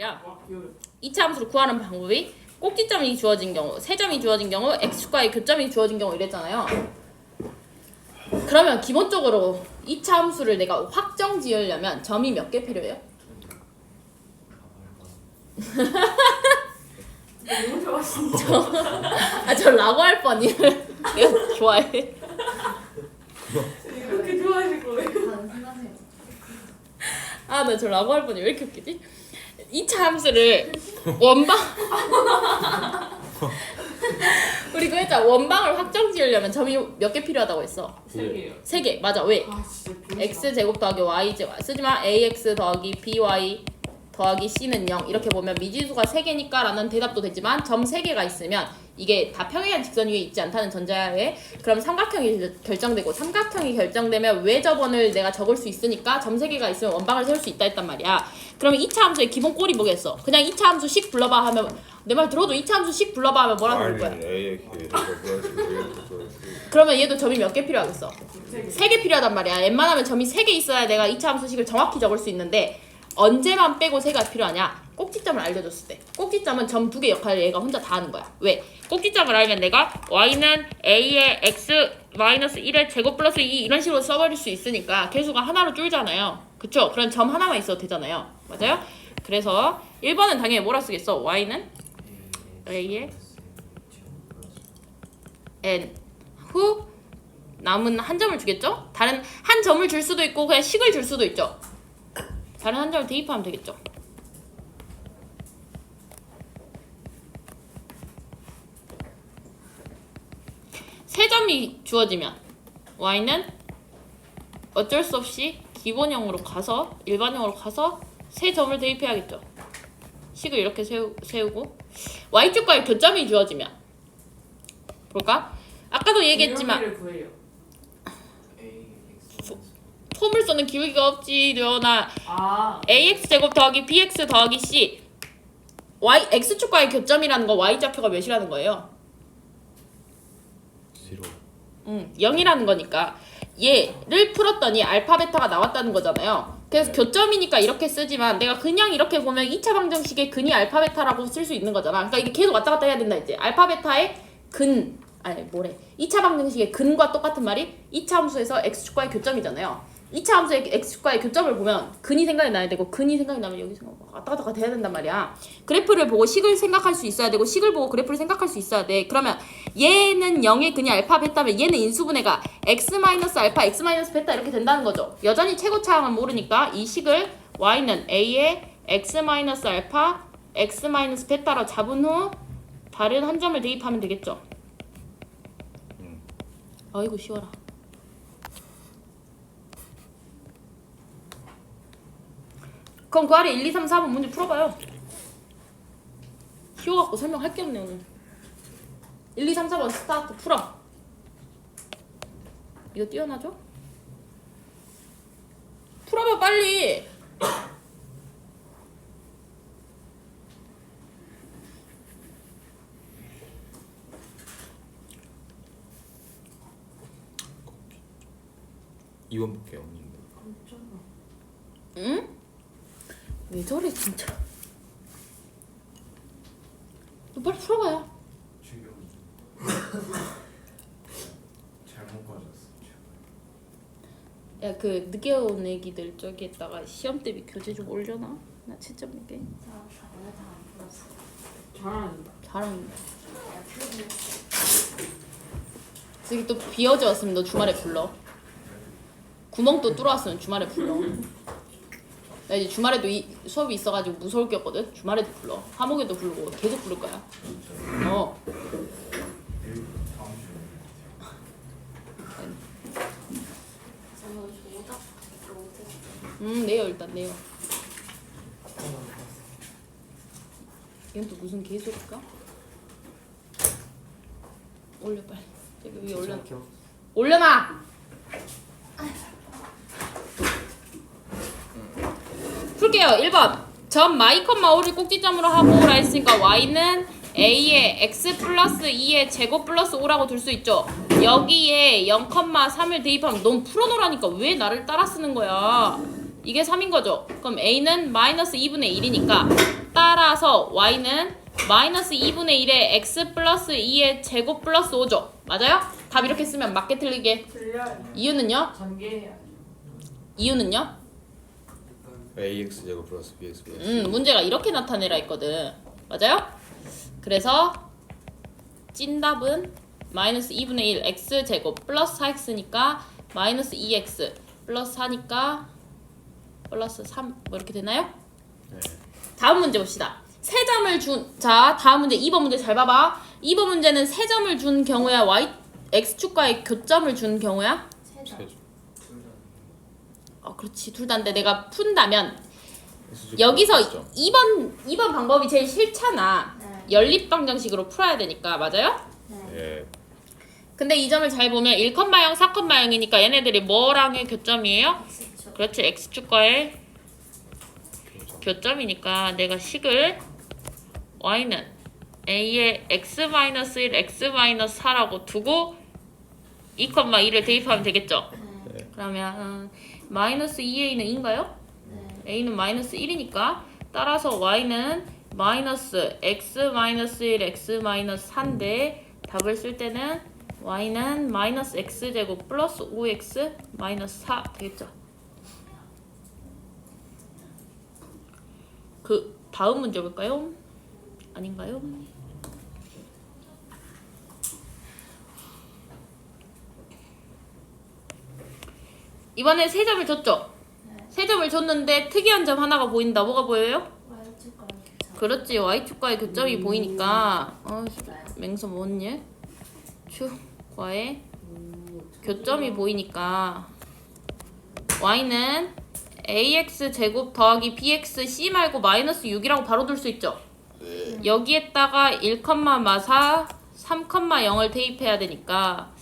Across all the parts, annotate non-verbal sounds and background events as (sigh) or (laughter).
야, 이차 함수를 구하는 방법이 꼭지점이 주어진 경우, 세 점이 주어진 경우, x축과의 교점이 주어진 경우 이랬잖아요. 그러면 기본적으로 이차 함수를 내가 확정 지으려면 점이 몇 개 필요해요? (laughs) 너무 좋아하신다. 아, 저 라고 할 뻔이에요. (laughs) 내가 좋아해. 이렇게 좋아하실 거예요? 아, 나 저 라고 할 뻔이 왜 이렇게 웃기지? 이차 함수를 원방 (laughs) 우리 그 했잖아. 원방을 확정 지으려면 점이 몇 개 필요하다고 했어? 세 개요. 세 개. 맞아. 왜? 아 진짜 x 제곱 더하기 y 제곱 쓰지마 ax 더하기 by 더하기 c는 0 이렇게 보면 미지수가 3개니까 라는 대답도 되지만 점 3개가 있으면 이게 다 평행한 직선 위에 있지 않다는 전제하에 그럼 삼각형이 결- 결정되고 삼각형이 결정되면 외접원을 내가 적을 수 있으니까 점 3개가 있으면 원방을 세울 수 있다 했단 말이야 그러면 2차 함수의 기본 꼴이 뭐겠어 그냥 2차 함수 식 불러봐 하면 내 말 들어도 2차 함수 식 불러봐 하면 뭐라 그럴 거야 AX 그러면 얘도 점이 몇 개 필요하겠어 세 개. 필요하단 말이야. 웬만하면 점이 세 개 있어야 내가 2차 함수식을 정확히 적을 수 있는데 언제만 빼고 세 개가 필요하냐? 꼭지점을 알려줬을 때. 꼭지점은 점 두 개 역할을 얘가 혼자 다 하는 거야. 왜? 꼭지점을 알면 내가 y는 a의 x 마이너스 1의 제곱 플러스 2 이런 식으로 써버릴 수 있으니까 개수가 하나로 줄잖아요. 그쵸? 그럼 점 하나만 있어도 되잖아요. 맞아요? 그래서 1번은 당연히 뭐라 쓰겠어? y는 a의 n 후 남은 한 점을 주겠죠? 다른 한 점을 줄 수도 있고 그냥 식을 줄 수도 있죠. 다른 한 점을 대입하면 되겠죠. 세 점이 주어지면 y는 어쩔 수 없이 기본형으로 가서 일반형으로 가서 세 점을 대입해야겠죠. 식을 이렇게 세우, 세우고 y축과의 교점이 주어지면 볼까? 아까도 얘기했지만 구해요. 포물선은 기울기가 없지 려나 아 ax 제곱 더하기 bx 더하기 c y x 축과의 교점이라는 거 y 좌표가 몇이라는 거예요? 싫어. 음, 0이라는 거니까 얘를 풀었더니 알파 베타가 나왔다는 거잖아요. 그래서 교점이니까 이렇게 쓰지만 내가 그냥 이렇게 보면 2차 방정식의 근이 알파 베타라고 쓸 수 있는 거잖아. 그러니까 이게 계속 왔다 갔다 해야 된다 이제. 알파 베타의 근 아니 뭐래. 2차 방정식의 근과 똑같은 말이 2차 함수에서 x축과의 교점이잖아요. 2차 함수의 x축과의 교점을 보면 근이 생각이 나야 되고 근이 생각이 나면 여기 생각 왔다 갔다 돼야 된단 말이야. 그래프를 보고 식을 생각할 수 있어야 되고 식을 보고 그래프를 생각할 수 있어야 돼. 그러면 얘는 0의 근이 알파 베타면 얘는 인수분해가 x 마이너스 알파 x 마이너스 베타 이렇게 된다는 거죠. 여전히 최고차항은 모르니까 이 식을 y는 a의 x 마이너스 알파 x 마이너스 베타로 잡은 후 다른 한 점을 대입하면 되겠죠. 음. 아이고 쉬워라. 그럼 그 아래 1, 2, 3, 4번 문제 풀어봐요. 쉬워갖고 설명할 게 없네 오늘. 1, 2, 3, 4번 스타트 풀어. 이거 띄어놔줘? 풀어봐 빨리. 이번 볼게요. 언니. 응? 왜 저래 진짜? 너 빨리 풀어봐요. 지금 (laughs) 잘못 가졌어. 야 그 늦게 온 애기들 저기에다가 시험 대비 교재 좀 올려놔. 나 채점 몇개 잘한다. 잘하는데. 저기 또 비어져 왔으면 너 주말에 불러. 구멍 또 뚫어왔으면 주말에 불러. 나 이제 주말에도 이 수업이 있어가지고 무서울 게 없거든. 주말에도 불러. 화목에도 부르고 계속 부를 거야. 어. 음 내요 일단 내요. 이건 또 무슨 개소리일까? 올려 빨리. 여기 위에 올려. 올려놔. 풀게요. 1번. 점 마이 컴마 5를 꼭지점으로 하고 라 했으니까 y는 a의 x 플러스 2의 제곱 플러스 5라고 둘 수 있죠. 여기에 0,3을 대입하면 넌 풀어놓으라니까 왜 나를 따라 쓰는 거야. 이게 3인 거죠. 그럼 a는 마이너스 2분의 1이니까 따라서 y는 마이너스 2분의 1에 x 플러스 2의 제곱 플러스 5죠. 맞아요? 답 이렇게 쓰면 맞게 틀리게. 들려요. 이유는요? 전개해야지. 이유는요? Ax 제곱 플러스 bx 플러스 음, 문제가 이렇게 나타내라 했거든. 맞아요? 그래서 찐답은 마이너스 2분의 1 x 제곱 플러스 4x니까 마이너스 2x 플러스 4니까 플러스 3 뭐 이렇게 되나요? 네. 다음 문제 봅시다. 세 점을 준, 자, 다음 문제 2번 문제 잘 봐봐. 2번 문제는 세 점을 준 경우야, y, x축과의 교점을 준 경우야? 세죠 어, 그렇지. 둘 다인데 내가 푼다면 여기서 맞죠? 2번 2번 방법이 제일 싫잖아. 네. 연립 방정식으로 풀어야 되니까 맞아요? 네. 예 근데 이 점을 잘 보면 1,0, 4,0이니까 얘네들이 뭐랑의 교점이에요? X축. 그렇지. x축과의 교점이니까 내가 식을 y는 a의 x-1, x-4라고 두고 2,2를 대입하면 되겠죠? 네. 그러면 마이너스 2a는 2인가요? 네. a는 마이너스 1이니까 따라서 y는 마이너스 x 마이너스 1 x 마이너스 4인데 답을 쓸 때는 y는 마이너스 x 제곱 플러스 5x 마이너스 4 되겠죠. 그 다음 문제 볼까요? 아닌가요? 이번에 세 점을 줬죠? 네. 세 점을 줬는데 특이한 점 하나가 보인다. 뭐가 보여요? Y축과 교점. 그렇지. y축과의 교점이 보이니까 어, 맹서 뭔예? 축과의 교점이 보이니까 y는 ax 제곱 더하기 bx c 말고 마이너스 6이라고 바로 둘 수 있죠. 여기에다가 1, 마사 3, 0을 대입해야 되니까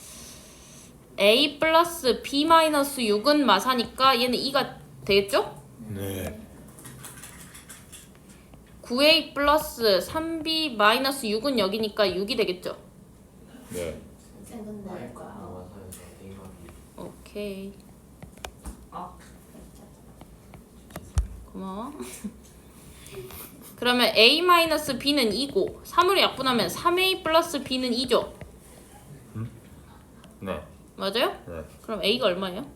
a 플러스 b 마이너스 6은 마사니까 얘는 2가 되겠죠? 네 9a 플러스 3b 마이너스 6은 여기니까 6이 되겠죠? 네. 오케이 아. 고마워 (laughs) 그러면 a 마이너스 b는 2고 3으로 약분하면 3a 플러스 b는 2죠? 네. 맞아요? 네. 그럼 a가 얼마예요?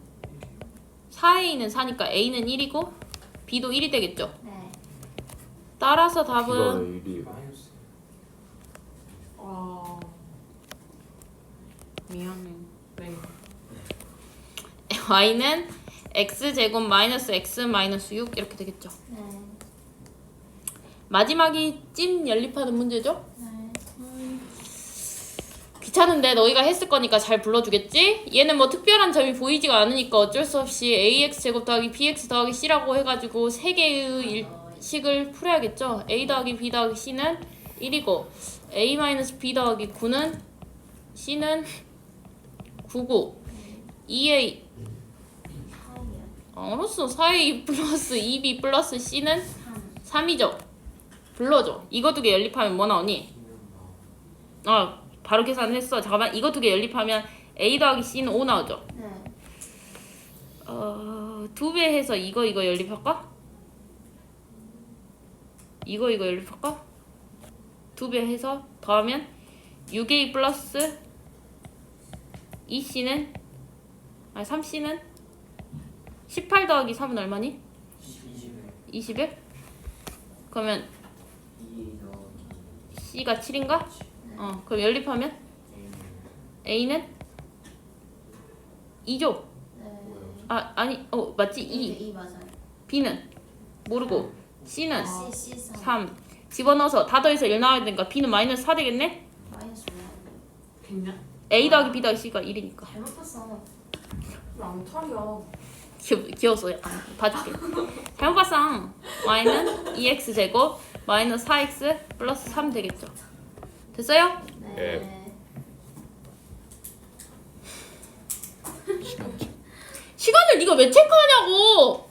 4a는 4니까 a는 1이고 b도 1이 되겠죠? 네. 따라서 답은 왜 1이 마이너스 어. 미안해 네. y는 x제곱 마이너스 x 마이너스 6 이렇게 되겠죠? 네. 마지막이 찐 연립하는 문제죠? 네. 귀찮은데 너희가 했을 거니까 잘 불러주겠지? 얘는 뭐 특별한 점이 보이지가 않으니까 어쩔 수 없이 ax 제곱 더하기 bx 더하기 c라고 해가지고 세 개의 일, 식을 풀어야겠죠? a 더하기 b 더하기 c는 1이고 a 마이너스 b 더하기 9는 c는 9고 2a 4이요. 알았어 4a 플러스 2b 플러스 c는 3. 3이죠? 불러줘 이거 두 개 연립하면 뭐 나오니? 아 바로 계산했어 잠깐만 이거 두 개 연립하면 a 더하기 c는 5 나오죠? 네. 어, 두 배 해서 이거 이거 연립할까? 이거 이거 연립할까? 두 배 해서 더하면 6a 플러스 2c는 아니 3c는 18 더하기 3은 얼마니? 20에 20에? 그러면 2 더하기 c가 7인가? 어 그럼 연립하면 A는 a는 2죠? 네. 아 아니 어 맞지? 2 2 맞아요. b는 모르고 c는 C C 3. 3 집어넣어서 다 더해서 1 나와야 되니까 b는 마이너스 4 되겠네? 마이너스 5. 됐냐? a 더하기 b 더하기 c가 1이니까 잘못 봤어. 왜안 털려? 귀여, 귀여워서 아, 봐줄게 잘못 봤어 y는 2x 제곱 마이너스 4x 플러스 3 되겠죠 됐어요? 네. 시간. 시간을 네가 왜 체크하냐고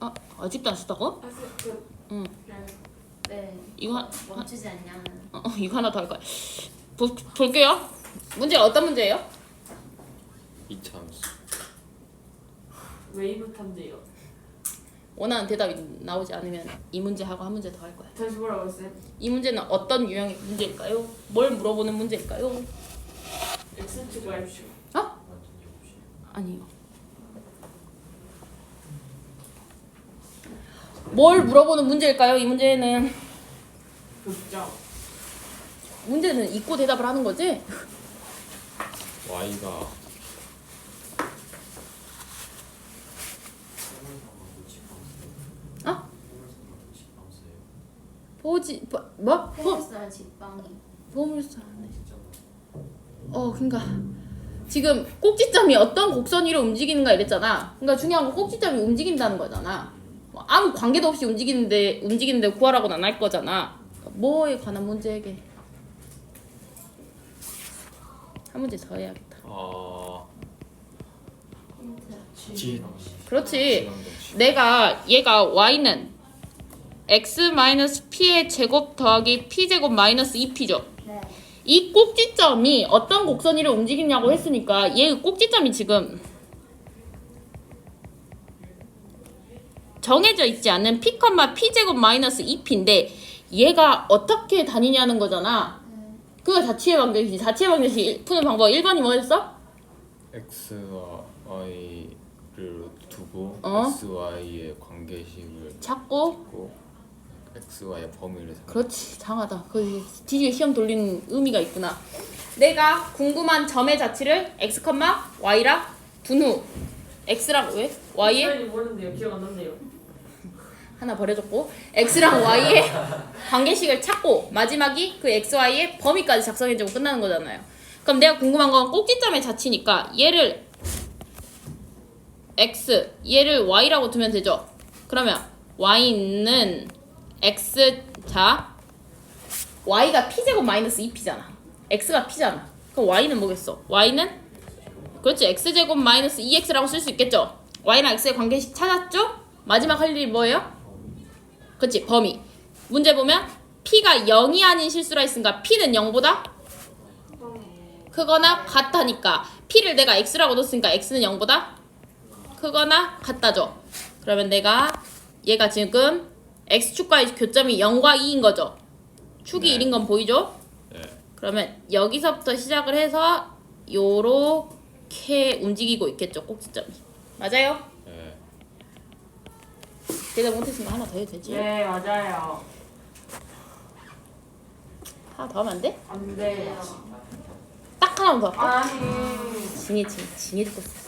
아 아직도 안? 아, 그, 응. 네. 이거 한, 멈추지 않냐면. 어, 어, 이거 하나 더 할 거야 볼, 볼게요 문제가 어떤 문제예요? 2차 함수. 웨이브 탄대요. 원하는 대답이 나오지 않으면 이 문제 하고 한 문제 더 할 거야. 다시 뭐라고 했어요? 이 문제는 어떤 유형의 문제일까요? 뭘 물어보는 문제일까요? X 추가해주시오. 어? 완전 역시 아니요. 뭘 물어보는 문제일까요? 이 문제는 극장. 문제는 있고 대답을 하는 거지. Y가 어? 보, 뭐? 보, 페르스랑 직방이. 보물사. 어, 그러니까 지금 꼭지점이 어떤 곡선 위로 움직이는가 이랬잖아. 그러니까 중요한 건 꼭지점이 움직인다는 거잖아. 뭐 아무 관계도 없이 움직이는데 움직이는데 구하라고는 안 할 거잖아. 그러니까 뭐에 관한 문제에게 한 문제 더 해야겠다. 어 그렇지. 내가 얘가 y는 x p의 제곱 더하기 p 제곱 마이너스 2p죠. 네. 이 꼭지점이 어떤 곡선 위로 움직이냐고 했으니까 얘의 꼭지점이 지금 정해져 있지 않은 p, p 제곱 마이너스 2p인데 얘가 어떻게 다니냐는 거잖아. 네. 그거 자취의 방정식. 자취의 방정식 푸는 방법 1번이 뭐였어? X와 Y를 두고 어? X, Y의 관계식을 찾고 찾고 X, Y의 범위를 생각. 그렇지 장하다. 그 뒤에 시험 돌리는 의미가 있구나. 내가 궁금한 점의 자취를 x, y라 둔후 x랑 왜? y에 선생님 모르는데요. 기억 안 난대요. 하나 버려줬고 x랑 y의 관계식을 찾고 마지막이 그 x, y의 범위까지 작성해주고 끝나는 거잖아요. 그럼 내가 궁금한 건 꼭지점의 자취니까 얘를 x, 얘를 y라고 두면 되죠. 그러면 y는 x 자 y가 p 제곱 마이너스 2p잖아. x가 p잖아. 그럼 y는 뭐겠어? y는 그렇지 x 제곱 마이너스 2x라고 쓸 수 있겠죠. y랑 x의 관계식 찾았죠? 마지막 할 일이 뭐예요? 그렇지 범위. 문제 보면 p가 0이 아닌 실수라 했으니까 p는 0보다 크거나 같다니까 p를 내가 x라고 뒀으니까 x는 0보다 크거나 같다죠. 그러면 내가 얘가 지금 x축과의 교점이 0과 2인 거죠. 축이 네. 1인 건 보이죠? 네. 그러면 여기서부터 시작을 해서 요렇게 움직이고 있겠죠 꼭지점이 맞아요? 네. 대답 못했으면 하나 더 해도 되지 네 맞아요. 하나 더 하면 안 돼? 안 돼요. 딱 하나만 더 할까? 아니. 진이 진 진이 듣고 있어